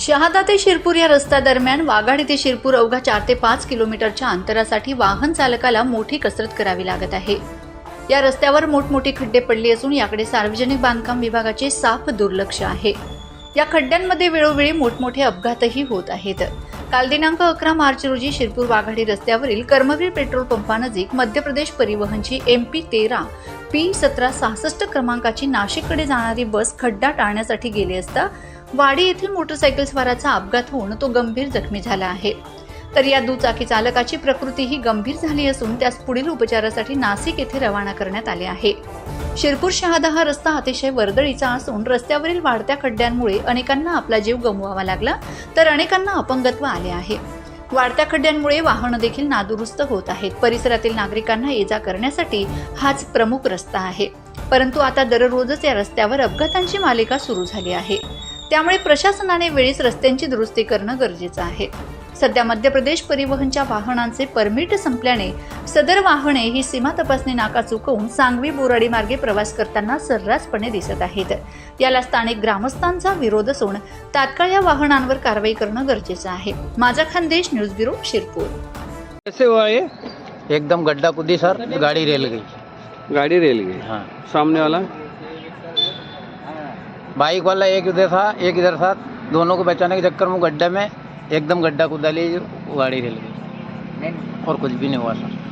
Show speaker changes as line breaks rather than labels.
शहादा ते शिरपूर या रस्त्यादरम्यान वाघाडी ते शिरपूर अवघा चार ते पाच किलोमीटरच्या अंतरासाठी वाहन चालकाला मोठी कसरत करावी लागत आहे. या रस्त्यावर मोठमोठी खड्डे पडली असून याकडे सार्वजनिक बांधकाम विभागाचे साफ दुर्लक्ष आहे. या खड्ड्यांमध्ये वेळोवेळी मोठमोठे अपघातही होत आहेत. काल दिनांक अकरा मार्च रोजी शिरपूर वाघाडी रस्त्यावरील कर्मवीर पेट्रोल पंपानजीक मध्य प्रदेश परिवहनची एम पी तेरा पी सतरा सहासष्ट क्रमांकाची नाशिककडे जाणारी बस खड्डा टाळण्यासाठी गेली असता वाडी येथील मोटरसायकल स्वाराचा अपघात होऊन तो गंभीर जखमी झाला आहे. तर या दुचाकी चालकाची प्रकृती ही गंभीर झाली असून त्यास पुढील उपचारासाठी नाशिक येथे रवाना करण्यात आले आहे. शिरपूर शहादा हा रस्ता अतिशय वर्दळीचा असून रस्त्यावरील वाढत्या खड्ड्यांमुळे अनेकांना आपला जीव गमवावा लागला तर अनेकांना अपंगत्व आले आहे. वाढत्या खड्ड्यांमुळे वाहनं देखील नादुरुस्त होत आहेत. परिसरातील नागरिकांना ये जा करण्यासाठी हाच प्रमुख रस्ता आहे. परंतु आता दररोजच या रस्त्यावर अपघातांची मालिका सुरू झाली आहे. त्यामुळे प्रशासनाने वेळीच रस्त्यांची दुरुस्ती करणं गरजेचं आहे. सध्या मध्य प्रदेश परिवहनच्या वाहनांचे परमिट संपल्याने सदर वाहने ही सीमा तपासणी नाका चुकवून सांगवी बोराडी मार्गे प्रवास करताना सर्रासपणे दिसत आहेत. याला स्थानिक ग्रामस्थांचा विरोध असून तात्काळ या वाहनांवर कारवाई करणं गरजेचं आहे. माझा खानदेश न्यूज ब्युरो शिरपूर.
कैसे हुआ ये
एकदम गड्ढा कुदी सर. गाड़ी रेल गई.
गाड़ी रेल गई.
हाँ.
सामने वाला
बाइक वाला एक इधर था एक इधर था। दोनों को बचाने के चक्कर में गड्ढे में एकदम गड्ढा कुदा ली वो गाड़ी रेल गई। और कुछ भी नहीं हुआ सर।